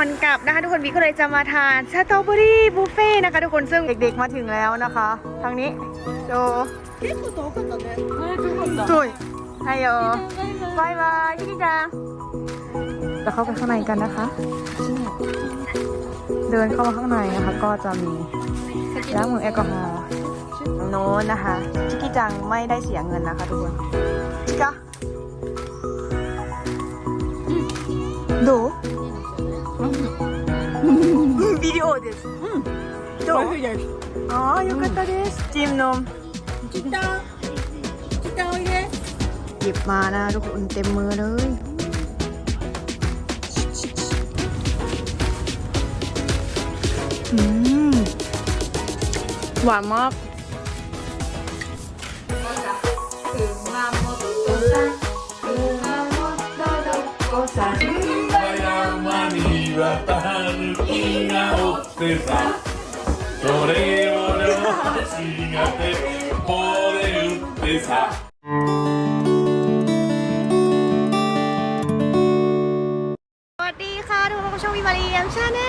อนกลับนะคะทุกคนวิก็เลยจะมาทานสตอเบอรี่บุฟเฟ่นะคะ ทุกคนซึ่งเด็กๆมาถึงแล้วนะคะ ทางนี้โจจุยไฮโยบายบายพี่จ้าเดี๋ยวเข้าไปข้างในกันนะคะ เดินเข้ามาข้างในนะคะ ก็จะมีล้างมือแอลกอฮอล์โน้นนะคะชิคกี้จังไม่ได้เสียเงินนะคะทุกคนชิคก้าดู วิดีโอですどう美味しいです。ああよかったですจิมนม チタン。チタンおいで。 หยิบมานะทุกคนเต็มมือเลย อืม หวานมาก る木がおってさそれを両足が鉄砲で撃ってさ สวัสดีค่ะทุกคนผู้ชมวิมารียมชาแน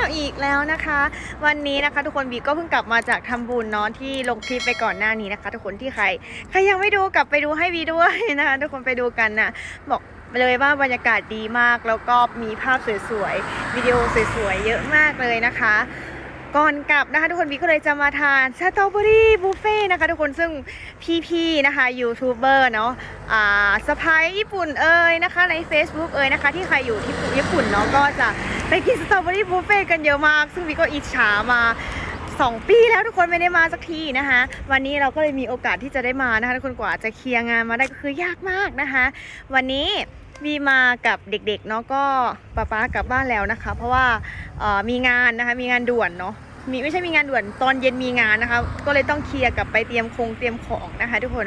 ลอีกแล้วนะคะ วันนี้นะคะ ทุกคนบีก็เพิ่งกลับมาจากทำบุญเนาะที่ลงคลิปไปก่อนหน้านี้นะคะ ทุกคนที่ใครใครยังไม่ดูกลับไปดูให้วีด้วยนะคะ ทุกคนไปดูกันนะบอก เลยว่าบรรยากาศดีมาก แล้วก็มีภาพสวยๆวิดีโอสวยๆเยอะมากเลยนะคะ ก่อนกลับนะคะทุกคนบีก็เลยจะมาทานสตรอเบอรี่บุฟเฟ่นะคะทุกคนซึ่งพี่ๆนะคะยูทูบเบอร์เนาะอ่าสไปญี่ปุ่นเอ่ยนะคะใน Facebook เอ่ยนะคะ ที่ใครอยู่ที่ญี่ปุ่นเนาะก็จะไปกินสตรอเบอรี่บุฟเฟ่กันเยอะมาก ซึ่งบีก็อิจฉามา 2 ปีแล้วทุกคนไม่ได้มาสักทีนะคะ วันนี้เราก็เลยมีโอกาสที่จะได้มานะคะทุกคนกว่าจะเคลียร์งานมาได้ก็คือยากมากนะคะ วันนี้วีมากับเด็กๆเนาะก็ป้าป๊ากลับบ้านแล้วนะคะ เพราะว่ามีงานนะคะมีงานด่วนเนาะมีไม่ใช่มีงานด่วนตอนเย็นมีงานนะคะ ก็เลยต้องเคลียร์กลับไปเตรียมคงเตรียมของนะคะ ทุกคน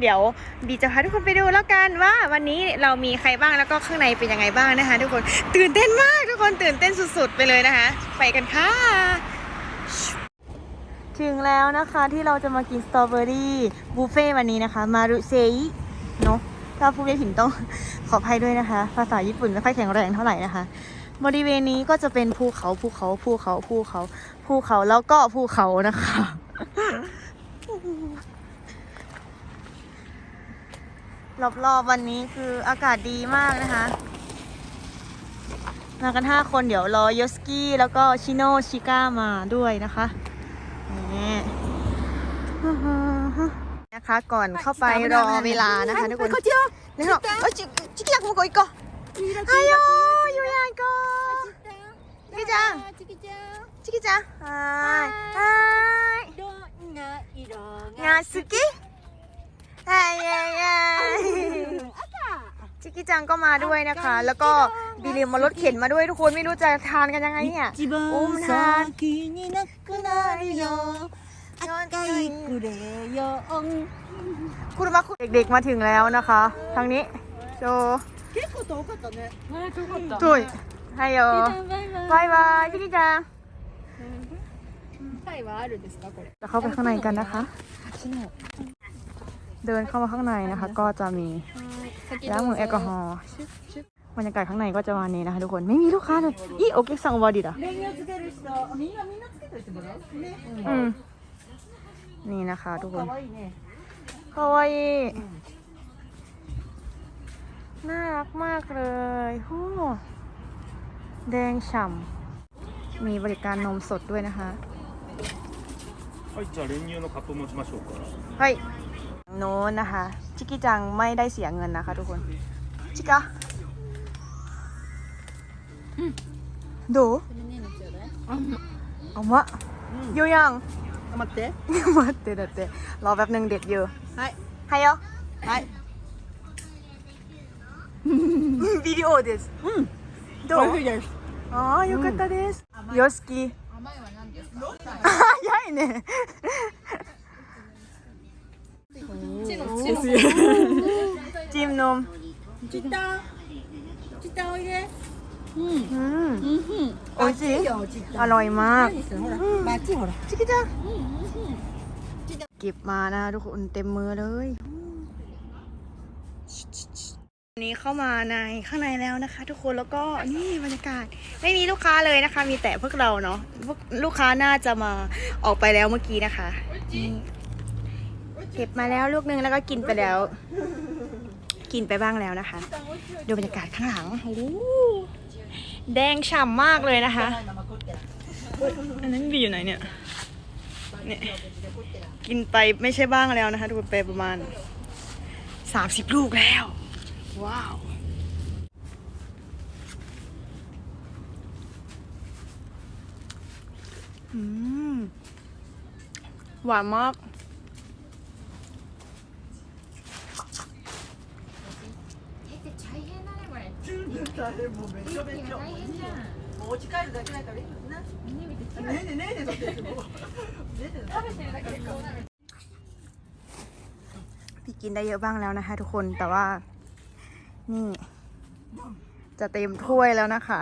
เดี๋ยวบีจะพาทุกคนไปดูแล้วกันว่า วันนี้เรามีใครบ้างแล้วก็ข้างในเป็นยังไงบ้างนะคะ ทุกคนตื่นเต้นมากทุกคนตื่นเต้นสุดๆ ไปเลยนะคะ ไปกันค่ะ ถึงแล้วนะคะที่เราจะมากินสตรอเบอรี่บุฟเฟ่ต์วันนี้นะคะ มารุเซอิเนาะถ้าผู้ไม่ผิดต้องขออภัยด้วยนะคะ ภาษาญี่ปุ่นไม่ค่อยแข็งแรงเท่าไหร่นะคะ บริเวณนี้ก็จะเป็นภูเขาภูเขาภูเขาภูเขาภูเขาแล้วก็ภูเขานะคะ รอบๆวันนี้คืออากาศดีมากนะคะ มากันห้าคนเดี๋ยวรอยสกี้แล้วก็ชิโนชิก้ามาด้วยนะคะนี่นะคะก่อนเข้าไปรอเวลานะคะทุกคนนี่เหรอจิจิกจักมุกอีกก็ไอโยยูยานก็จิกิจังจิกิจังจิกิจังไอไองาอิโรงาสุกิ ไอ้ไงชิคกี้จังก็มาด้วยนะคะ แล้วก็บิเลียมมารถเข็นมาด้วยทุกคนไม่รู้จะทานกันยังไงเนี่ยอุ้มทานคุณมาคุณเด็กๆมาถึงแล้วนะคะ ทางนี้โจจุยไฮโยบายบายชิคกี้จังจะเข้าไปข้างในกันนะคะ เดินเข้ามาข้างในนะคะ ก็จะมีล้างมือแอลกอฮอล์บรรยากาศข้างในก็จะวันนี้นะคะ ทุกคนไม่มีลูกค้าเลยอีโอเคสั่งวอดิดอ่ะ メニューつける人みんなみんなつけといてもらうね อืมนี่นะคะ ทุกคน 可愛いね คาวาอิน่ารักมากเลยโอ้แดงฉ่ำมีบริการนมสดด้วยนะคะ はいじゃあ練乳のカップ持ちましょうか เฮ้ย โน้นนะคะ ชิกิจังไม่ได้เสียเงินนะคะ ทุกคน ชิกะどうเอามะอยู่ยัง 待って 待ってだってรอแป๊บหนึ่งเด็ดอยู่ はいはいよはいビデオですうんどう美味しいですああよかったですよしき甘いは何ですか早いね จิ้มนมจิตาจิตาโอเคอืมอืมโอ้ยจิอร่อยมากมาจิหรอจิกิจ้าเก็บมานะทุกคนเต็มมือเลยนี้เข้ามาในข้างในแล้วนะคะ ทุกคนแล้วก็นี่บรรยากาศไม่มีลูกค้าเลยนะคะ มีแต่พวกเราเนาะพวกลูกค้าน่าจะมาออกไปแล้วเมื่อกี้นะคะ เก็บมาแล้วลูกนึงแล้วก็กินไปแล้ว กินไปบ้างแล้วนะคะ ดูบรรยากาศข้างหลังโอ้แดงฉ่ำมากเลยนะคะอันนั้นบีอยู่ไหนเนี่ยเนี่ย กินไปไม่ใช่บ้างแล้วนะคะดูไปประมาณสามสิบลูกแล้ว ว้าวหวานมาก 持ち帰るだけだからいいなねえねえねえねえだってねえねえ พี่กินได้เยอะบ้างแล้วนะคะ ทุกคนแต่ว่า นี่ จะเต็มถ้วยแล้วนะคะ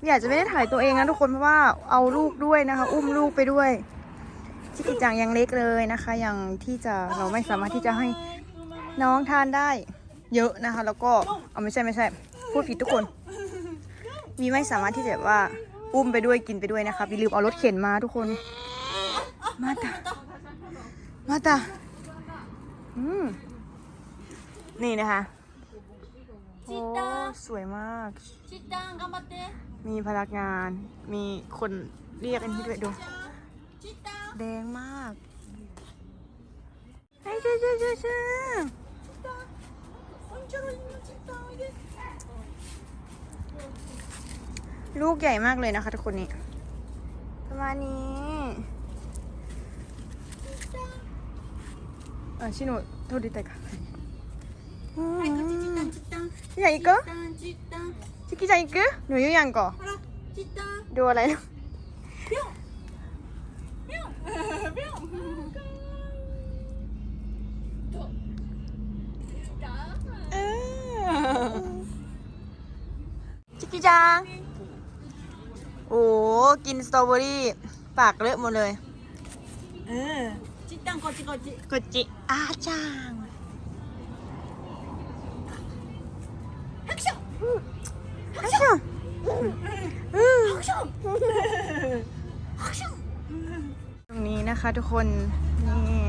พี่อาจจะไม่ได้ถ่ายตัวเองนะทุกคนเพราะว่าเอาลูกด้วยนะคะ อุ้มลูกไปด้วยชิกิจังยังเล็กเลยนะคะยังที่จะเราไม่สามารถที่จะให้น้องทานได้ เยอะนะคะ แล้วก็เอาไม่ใช่ไม่ใช่ พูดผิดทุกคน มีไม่สามารถที่จะว่าอุ้มไปด้วยกินไปด้วยนะคะอย่าลืมเอารถเข็นมาทุกคน มาตามาตาอืมนี่นะคะโอ้สวยมาก มีพนักงาน มีคนเรียกอันที่ด้วยดูแดงมากไอ้เจ้าเจ้าเจ้ ลูกใหญ่มากเลยนะคะทุกคนนี่ ประมาณนี้อ่ะชิโนะโทษดีแต่ค่ะอืม はいこっちちったんちったんじゃあ行くちったんちったんชิキちゃん行くหนูอยู่ยังก่อน ほらち กินสตรอเบอรี่ปากเลอะหมดเลย เออ จิตังโกจิโกจิกุจิอาจางฮักชอฮักชอฮักชออตรงนี้นะคะทุกคน นี่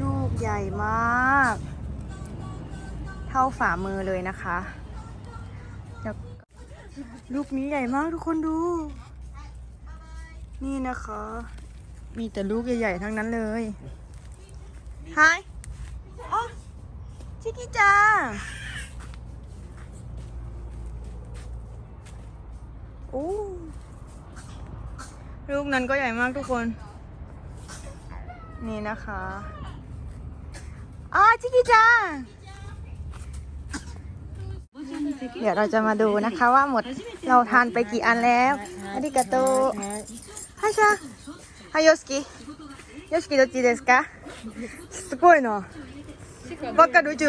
ลูกใหญ่มาก เท่าฝ่ามือเลยนะคะ ลูกนี้ใหญ่มากทุกคนดู นี่นะคะ มีแต่ลูกใหญ่ๆทั้งนั้นเลยฮายอ๋อชิคกี้จังโอ้ลูกนั้นก็ใหญ่มากทุกคน นี่นะคะอ๋อชิคกี้จัง เดี๋ยวเราจะมาดูนะคะว่าหมดเราทานไปกี่อันแล้วอาริกาโตฮาชาฮายโยสกิโยสกิどっちですかすごいなばっかり宇宙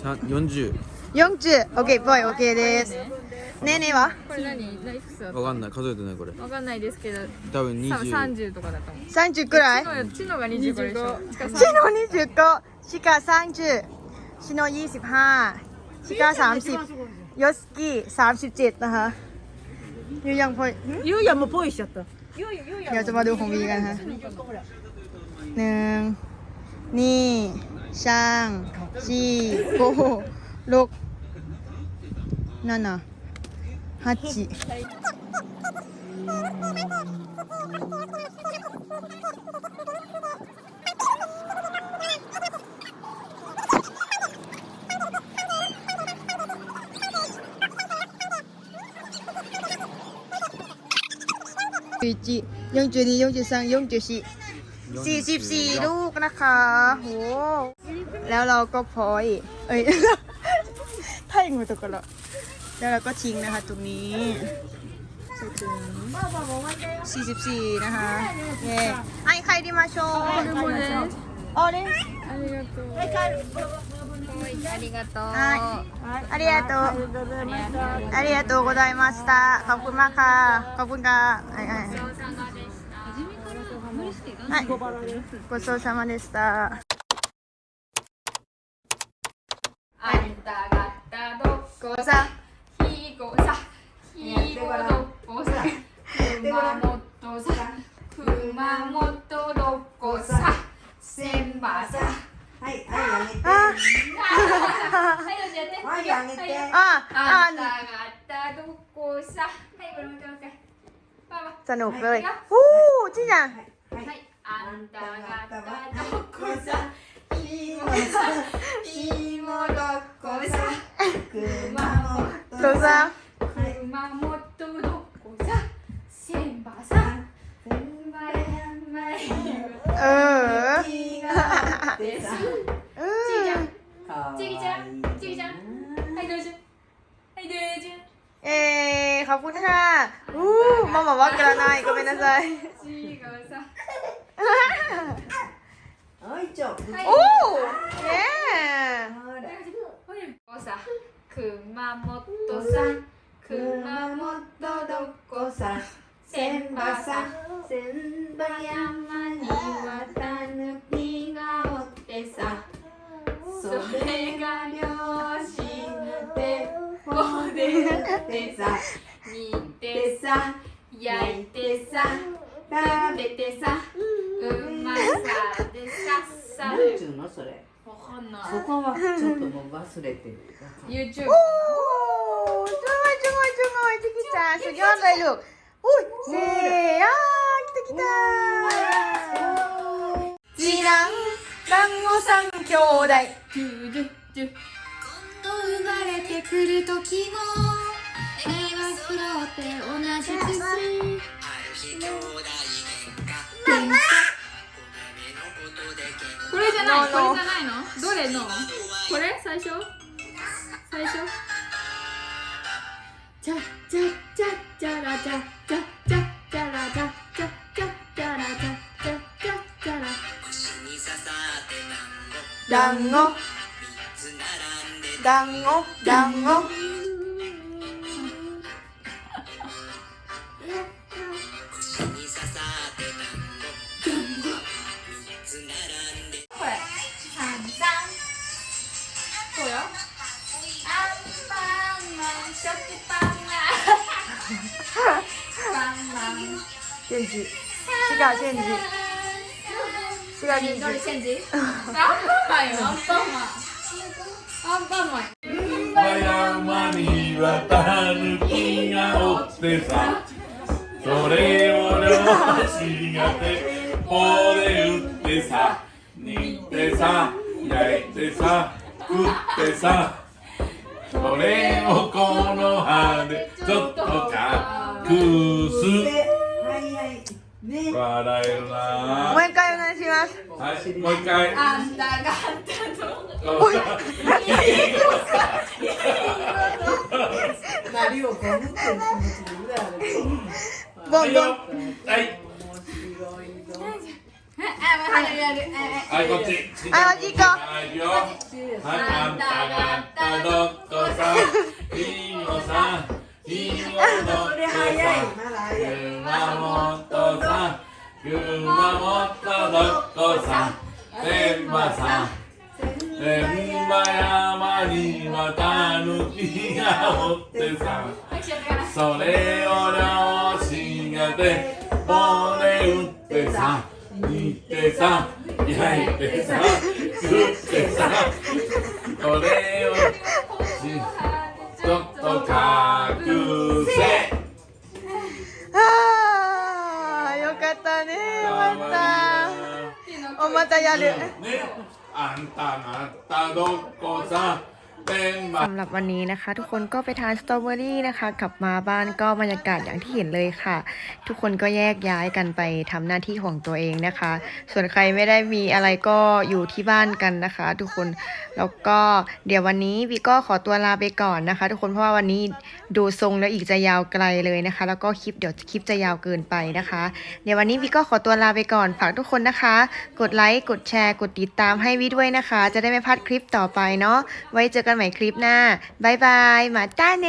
さ40 40オッケーぽいオッケーですねえねえはこれ何何いくつだわかんない数えてないこれわかんないですけど多分多分20 30とかだと思う30くらいチノが25でしょしかもシの25シカ30シの25 พี่ก้าสามสิบยอสกี้สามสิบเจ็ดนะคะยูยังพอยูยังมาพูดอีกจต่เดี๋ยวจะมาดูของวีกันฮะหนึ่งนี่ช่างจีโกลกนั่นน่ะฮัจิ 41 42 43 44 44ลูกนะคะโหแล้วเราก็พออีกเอ้ย ถ้าอย่างงูตกแล้วแล้วเราก็ทิ้งนะคะตรงนี้จะถึง44 นะคะเย้ไอ้ใครดีมาโชว์อ๋อเด้ ありがとう。はい。ありがとう。ありがとうございました。はいはい。はい、ごちそうさまでした。あんたがたどこさ、ひごさ、ひごどこさ、熊本さ、熊本どこさ、千葉さ。はいはいあげてあはいどうぞやってはいあげてああんあた方どこさはいこれもう一回パパ สนุกเลยวู้จริงจัง はいあんた方どこさひもさひもどこさ熊本 ตัวซะ 熊本どこさ千葉さ千葉山 เ です。ちぎちゃん、ちぎちゃん、はいどうぞ、はいどうぞ。えー、かちゃん、うー、ママわからない、ごめんなさい。違うさ。はい、ちょ。おー、ねえ。ほら、さ、熊とさん、熊とどこさ、せんばさ、せんばやまに渡。それが両親でこでさ煮てさ焼いてさ食べてさうまさでささ。何うのそれ？わかんない。そこはちょっともう忘れてる。YouTube おおすごいすごいすごいできた。すょんだよ。おいせーやー来てきたー。らん団さん兄弟。トゥルトゥ今度生まれてくる時も願いが揃って同じく。すこれじゃないこれじゃないの？どれの？これ？最初？最初？チャチャチャチャラチャ団子団子団子これ三三そうよアンパンマン食パンマンパンマンチェンジ違うチェンジ 違うチェンジどれチェンジアンパンマンよアンパンマンアンパンマン山にはたぬきがおってさそれを漁師が鉄砲で撃ってさ煮てさ焼いてさ食ってさそれをこの葉でちょっと隠すね笑えるなもう一回お願いしますはいもう一回あんたがあんたとなりをこむっていう気持ちで裏あるボンボンはいはい、こっち。はいこっち行こうはい、よ。はい、あんたがあったどっこさ。ひもさ。ひものそれ早いってまだ早いさ。熊本さん。熊本どっこさ。天馬さん。天馬山にはたぬきがおってさ。それを漁師が鉄砲で撃ってさ煮てさ焼いてさ食ってさそれたおまたやるねあんたが สำหรับวันนี้นะคะ ทุกคนก็ไปทานสตรอเบอรี่นะคะ กลับมาบ้านก็บรรยากาศอย่างที่เห็นเลยค่ะ ทุกคนก็แยกย้ายกันไปทำหน้าที่ของตัวเองนะคะ ส่วนใครไม่ได้มีอะไรก็อยู่ที่บ้านกันนะคะ ทุกคนแล้วก็เดี๋ยววันนี้วีก็ขอตัวลาไปก่อนนะคะ ทุกคนเพราะว่าวันนี้ดูทรงแล้วอีกจะยาวไกลเลยนะคะ แล้วก็คลิปเดี๋ยวคลิปจะยาวเกินไปนะคะเดี๋ยววันนี้วีก็ขอตัวลาไปก่อนฝากทุกคนนะคะ กดไลค์กดแชร์ กดติดตามให้วีด้วยนะคะ จะได้ไม่พลาดคลิปต่อไปเนาะไว้เจอกันใหม่คลิปหน้าบายบายมาต้าเน